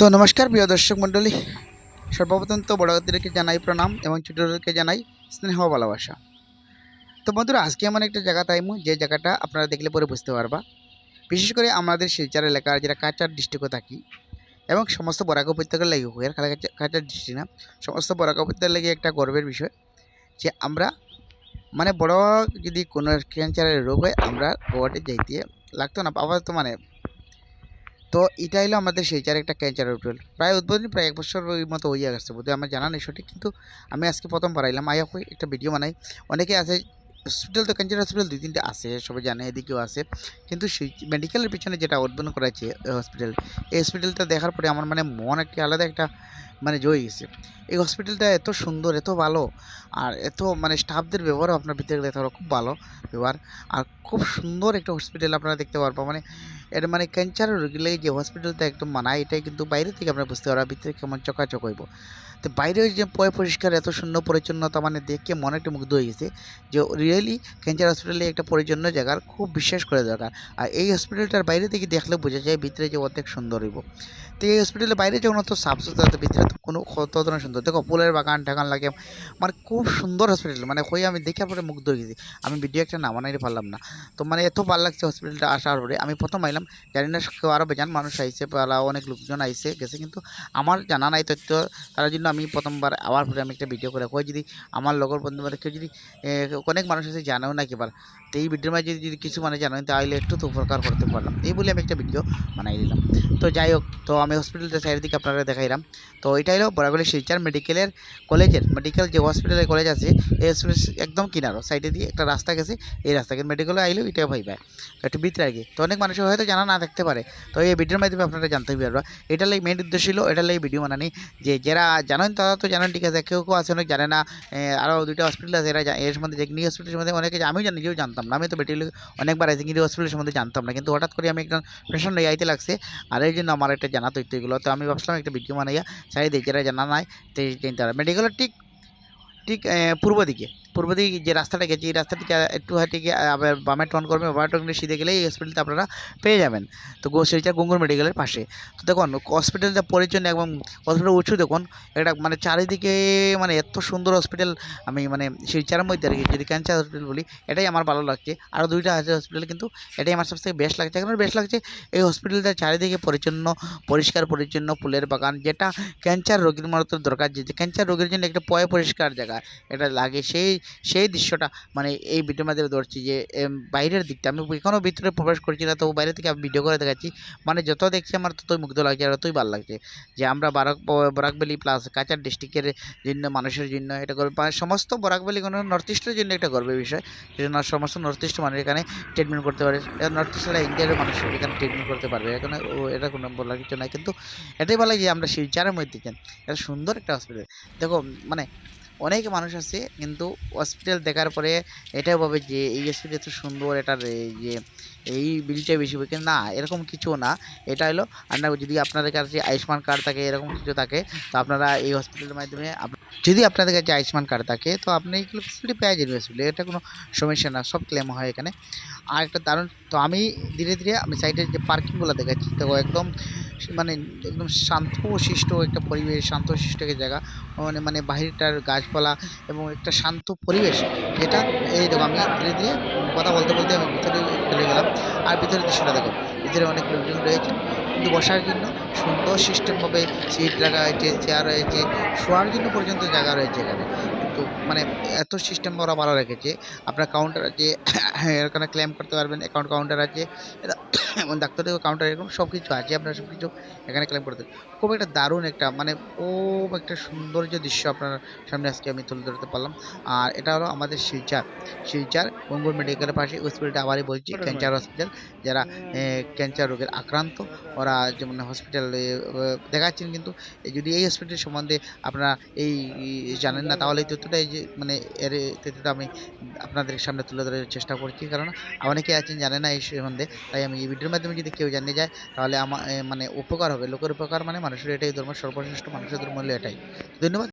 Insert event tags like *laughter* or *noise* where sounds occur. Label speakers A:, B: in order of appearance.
A: তো নমস্কার, প্রিয় দর্শক মণ্ডলী। সর্বপ্রথম তো বড়দেরকে জানাই প্রণাম এবং ছোটদেরকে জানাই স্নেহ ভালোবাসা। তো বন্ধুরা, আজকে এমন একটা জায়গা তাইমু, যে জায়গাটা আপনারা দেখলে পরে বুঝতে পারবা। বিশেষ করে আমাদের শিলচর এলাকার যারা কাচার ডিস্ট্রিক্টে থাকি, এবং সমস্ত বরাক উপত্যকার লাগে, হুয়ার কাচার ডিস্ট্রিক্ট না, সমস্ত বরাক উপত্যকার লাগে একটা গর্বের বিষয়, যে আমরা মানে বড় যদি কোনো ক্যান্সারের রোগ হয়, আমরা গোয়াতে যাইতে লাগতো না আপাতত মানে তো এটা হলো আমাদের সেই চার একটা ক্যান্সার হোটেল প্রায় উদ্বোধনী প্রায় এক বছর মতো হইয়া গেছে, বোধহয় আমার জানা নেই সঠিক, কিন্তু আমি আজকে প্রথম বাড়াইলাম আয়া একটা ভিডিও বানাই। অনেকে আছে হসপিটাল তো ক্যান্সার হসপিটাল দুই তিনটে আছে, সবাই জানে, এদিকেও আছে। কিন্তু সেই মেডিকেলের পিছনে যেটা উদ্বোধন করেছে হসপিটাল, এই হসপিটালটা দেখার পরে আমার মানে মন একটা আলাদা একটা মানে জয় গেছে। এই হসপিটালটা এত সুন্দর, এত ভালো, আর এত মানে স্টাফদের ব্যবহারও আপনার ভিতরে দেখতে পারো, খুব ভালো ব্যবহার। আর খুব সুন্দর একটা হসপিটাল আপনারা দেখতে পারব মানে এটা মানে ক্যান্সার রোগী লাগে যে হসপিটালটা একদম মানায়, এটাই কিন্তু বাইরে থেকে আপনারা বুঝতে পারবেন ভিতরে কেমন চকাচক হইব। তো বাইরে যে পয় পরিষ্কার, এত সুন্দর পরিচ্ছন্নতা মানে দেখে মনে একটা মুগ্ধ হয়ে গেছে যে রিয়েলি ক্যান্সার হসপিটালে একটা পরিচ্ছন্ন জায়গার খুব বিশ্বাস করে দরকার। আর এই হসপিটালটার বাইরে থেকে দেখলে বোঝা যায় ভিতরে যে অর্ধেক সুন্দর হইব। তো এই হসপিটালের বাইরে যখন অত সাফ সুতরা ভিতরে তো কোনো কত ধরনের সুন্দর। দেখো, ফুলের বাগান ঠাগান লাগে। মানে খুব সুন্দর হসপিটাল মানে হয়ে আমি দেখে পরে মুগ্ধ হয়ে গেছি। আমি ভিডিও একটা না বানাইতে পারলাম না। তো মানে এত ভালো লাগছে হসপিটালটা আসার পরে। আমি প্রথম আইলাম, জানি না কেউ আরও বেজান মানুষ আইসে পালা অনেক লোকজন আইসে গেছে। কিন্তু আমার জানা নাই তথ্য। তার জন্য আমি প্রথমবার আবার পরে আমি একটা ভিডিও করে কই যদি আমার লগর বন্ধু মানে কেউ যদি অনেক মানুষ আছে জানেও না কিবার তো এই ভিডিওর মাঝে যদি কিছু মানে জানেন তাহলে একটু তো উপকার করতে পারলাম। এই বলে আমি একটা ভিডিও বানাই দিলাম। তো যাই হোক, তো আমি হসপিটালটা চারিদিকে আপনারা দেখাইলাম। তো এটা হলো বরাগলি শিলচর মেডিকেলের কলেজের মেডিকেল যে হসপিটালের কলেজ আছে, এই হসপিটাল একদম কিনারো। সাইডে দিয়ে একটা রাস্তা গেছে, এই রাস্তাকে মেডিকেলে আইলেও এটাই ভাই ভাই একটু ভিতরে আগে। তো অনেক মানুষের হয়তো জানা না থাকতে পারে। তো এই ভিডিওর মাধ্যমে আপনারা জানতে পারবা এটা লাগে মেন উদ্দেশ্য ছিল, এটা লাগে ভিডিও বানানি। যে যারা জানেন তারা তো জানেন, ঠিক আছে, কেউ কেউ আছে, অনেক জানে না। আরও দুইটা হসপিটাল আছে, এরা এর সম্বন্ধে যে হসপিটালের সম্বন্ধে অনেকে আমি জানি, নিজেও জানতাম না। আমি তো বেটিল, অনেকবার কিন্তু হসপিটালের সম্বন্ধে জানতাম না। কিন্তু হঠাৎ করে আমি একজন পেশেন্ট হয়ে আইতে লাগছে। আর এই জন্য আমার একটা জানা তথ্য এগুলো। তো আমি ভাবছিলাম একটা ভিডিও বানাইয়া চাই দিই যারা জানা নাই, তো জানতে মেডিকেলের ঠিক ঠিক পূর্ব দিকে। পূর্ব দিকে যে রাস্তাটা গেছে, এই রাস্তাটিকে একটু হাঁটে গিয়ে আবার বামে টন করবে, বামে টন করে সিধে গেলে এই হসপিটালটা আপনারা পেয়ে যাবেন। তো গো সেইটা গঙ্গুর মেডিকেলের পাশে। তো দেখুন হসপিটালটা পরিচ্ছন্ন এবং হসপিটাল উঁচু দেখুন, এটা মানে চারিদিকে মানে এত সুন্দর হসপিটাল আমি মানে শিলচারের মধ্যে আর যদি ক্যান্সার হসপিটাল বলি, এটাই আমার ভালো লাগছে। আরও দুইটা আছে হসপিটাল কিন্তু এটাই আমার সবথেকে বেস্ট লাগছে। কেন বেস্ট লাগছে, এই হসপিটালটা চারিদিকে পরিচ্ছন্ন, পরিষ্কার, পরিচ্ছন্ন, ফুলের বাগান, যেটা ক্যান্সার রোগীর মতো দরকার। যে ক্যান্সার রোগীর জন্য একটা পয় পরিষ্কার জায়গা, এটা লাগে। সেই সেই দৃশ্যটা মানে এই ভিডিওর মাধ্যমে ধরছি যে বাইরের দিকটা। আমি এখনও ভিতরে প্রবেশ করছি না তো বাইরে থেকে আমি ভিডিও করে দেখাচ্ছি। মানে যত দেখছি আমার ততই মুগ্ধ লাগছে আর ততই ভালো লাগছে। যে আমরা বারাক বরাকবেলি প্লাস কাচার ডিস্ট্রিক্টের জন্য, মানুষের জন্য এটা গর্ব মানে সমস্ত বরাকবেলি কোনো নর্থ ইস্টের জন্য একটা গর্বের বিষয়। সেজন্য সমস্ত নর্থ ইস্ট মানুষ এখানে ট্রিটমেন্ট করতে পারে। নর্থ ইস্টের ইন্ডিয়ার মানুষ, এখানে ট্রিটমেন্ট করতে পারবে। এখানে এটা কোনো বলার কিছু নাই। কিন্তু এটাই লাগে যে আমরা শিলচারের মধ্যে এটা সুন্দর একটা হসপিটাল দেখো মানে অনেক মানুষ আছে, কিন্তু হসপিটাল দেখার পরে এটাই ভাবে যে, এই হসপিটাল এত সুন্দর, এটার যে, এই বিলটা বেশি হবে কিন্তু না, এরকম কিছু না। এটা হলো, আপনার যদি আপনাদের কাছে আয়ুষ্মান কার্ড থাকে, এরকম কিছু থাকে, তো আপনারা এই হসপিটালের মাধ্যমে যদি আপনাদের কাছে আয়ুষ্মান কার্ড থাকে, তো আপনি এইগুলো ফেসিলিটি পেয়ে যাবেন হসপিটালে এটা কোনো সমস্যা না, সব ক্লেম হয় এখানে। আর একটা দারুণ, তো আমি ধীরে ধীরে, আমি সাইডের যে পার্কিংগুলো দেখাচ্ছি, তো একদম মানে একদম শান্তশিষ্ট একটা পরিবেশ, শান্তশিষ্ট একটা জায়গা। মানে মানে বাহিরটার গাছপালা এবং একটা শান্ত পরিবেশ। এটা এই দেখো, আমি ধীরে ধীরে কথা বলতে বলতে আমি ভিতরে চলে গেলাম। আর ভিতরের দৃশ্যটা দেখো। ভিতরে অনেক লোকজন রয়েছে। কিন্তু বসার জন্য সুন্দর সিস্টেমভাবে সিট রাখা হয়েছে চেয়ার রয়েছে শোয়ার জন্য পর্যন্ত জায়গা রয়েছে এখানে। কিন্তু মানে এত সিস্টেম ওরা ভালো রেখেছে আপনার কাউন্টার আছে *coughs* এখানে ক্লেম করতে পারবেন অ্যাকাউন্ট কাউন্টার আছে *coughs* এবং ডাক্তারের কাউন্টার এরকম সব কিছু আছে আপনারা সব কিছু এখানে ক্লেম করতে খুব একটা দারুণ একটা মানে খুব একটা সৌন্দর্য দৃশ্য আপনার সামনে আজকে আমি তুলে ধরতে পারলাম। আর এটা হলো আমাদের শিলচার। শিলচার গঙ্গুর মেডিকেলের পাশে হসপিটালটা আবারই বলছি ক্যান্সার হসপিটাল যারা ক্যান্সার রোগের আক্রান্ত ওরা যেমন হসপিটালে দেখাচ্ছেন কিন্তু যদি এই হসপিটাল সম্বন্ধে আপনারা এই এই জানেন না তাহলে এই তথ্যটা এই যে মানে এর তথ্যটা আমি আপনাদের সামনে তুলে ধরার চেষ্টা করছি কারণ অনেকে আছেন জানে না এই সম্বন্ধে তাই আমি এই ভিডিওর মাধ্যমে যদি কেউ জানিয়ে যায় তাহলে আমার মানে উপকার হবে লোকের উপকার মানে মানুষের এটাই ধর্ম সর্বশ্রেষ্ঠ মানুষের ধর্ম হলো এটাই। ধন্যবাদ।